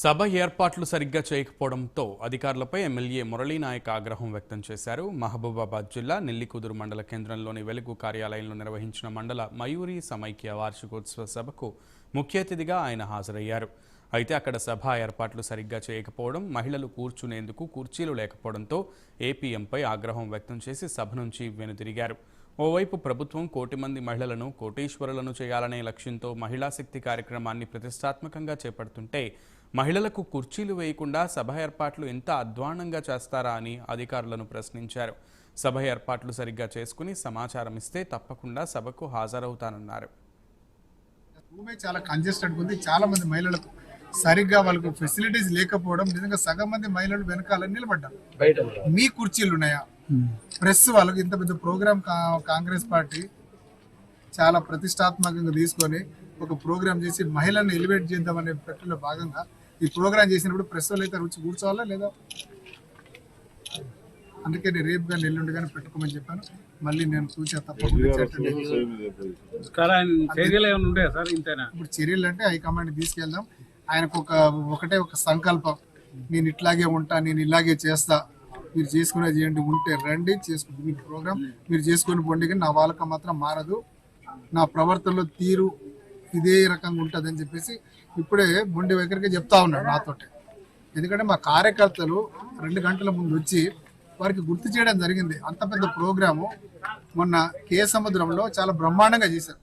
సభ ఏర్పాట్లు సరిగ్గా చేయకపోవడంతో అధికారులపై ఎమ్మెల్యే మురళీనాయక్ ఆగ్రహం వ్యక్తం చేశారు. మహబూబాబాద్ జిల్లా నెల్లికుదురు మండల కేంద్రంలోని వెలుగు కార్యాలయంలో నిర్వహించిన మండల మయూరి సమైక్య వార్షికోత్సవ సభకు ముఖ్య అతిథిగా ఆయన హాజరయ్యారు. అయితే అక్కడ సభ ఏర్పాట్లు సరిగ్గా చేయకపోవడం మహిళలు కూర్చునేందుకు కుర్చీలు లేకపోవడంతో ఏపీఎంపై ఆగ్రహం వ్యక్తం చేసి సభ నుంచి వెనుదిరిగారు. ఓవైపు ప్రభుత్వం కోటి మంది మహిళలను కోటీశ్వరులను చేయాలనే లక్ష్యంతో మహిళా శక్తి కార్యక్రమాన్ని ప్రతిష్టాత్మకంగా చేపడుతుంటే మహిళలకు కుర్చీలు వేయకుండా సభ ఏర్పాట్లు ఎంత అధ్వానంగా చేస్తారా అని అధికారులను ప్రశ్నించారు. సభ ఏర్పాట్లు సరిగ్గా చేసుకుని సమాచారం ఇస్తే తప్పకుండా సభకు హాజరవుతానన్నారు. భూమి చాలా కంజెస్టెడ్ ఉంది. చాలా మంది మహిళలకు సరిగ్గా వాళ్ళకు ఫెసిలిటీస్ లేకపోవడం నిజంగా సగం మంది మహిళలు వెనకాల నిలబడ్డారు. మీ కుర్చీలు ఉన్నాయా? ప్రెస్ వాళ్ళకి ఇంత పెద్ద ప్రోగ్రామ్ కాంగ్రెస్ పార్టీ చాలా ప్రతిష్టాత్మకంగా తీసుకొని ఒక ప్రోగ్రామ్ చేసి మహిళలను ఎలివేట్ చేద్దామనే ప్రక్రియలో భాగంగా ఈ ప్రోగ్రామ్ చేసినప్పుడు ప్రెస్ వాళ్ళు అయితే రుచి కూర్చోవాలా లేదా? అందుకే నేను రేపు కానీ ఎల్లుండి కానీ పెట్టుకోమని చెప్పాను. మళ్ళీ నేను చూసా తప్పకుండా ఇప్పుడు చర్యలు అంటే హైకమాండ్ తీసుకెళ్దాం. ఆయనకు ఒక ఒకటే ఒక సంకల్పం. నేను ఇట్లాగే ఉంటా నేను ఇలాగే చేస్తా. మీరు చేసుకునే చేయండి ఉంటే రండి చేసుకుంటే మీ ప్రోగ్రామ్ మీరు చేసుకొని పోండి. కానీ నా వాళ్ళక మాత్రం మారదు. నా ప్రవర్తనలో తీరు ఇదే రకంగా ఉంటుంది అని చెప్పేసి ఇప్పుడే బొండి వైఖరికి చెప్తా ఉన్నాడు నాతోటి. ఎందుకంటే మా కార్యకర్తలు రెండు గంటల ముందు వచ్చి వారికి గుర్తు చేయడం జరిగింది. అంత పెద్ద ప్రోగ్రాము మొన్న కే సముద్రంలో చాలా బ్రహ్మాండంగా చేశారు.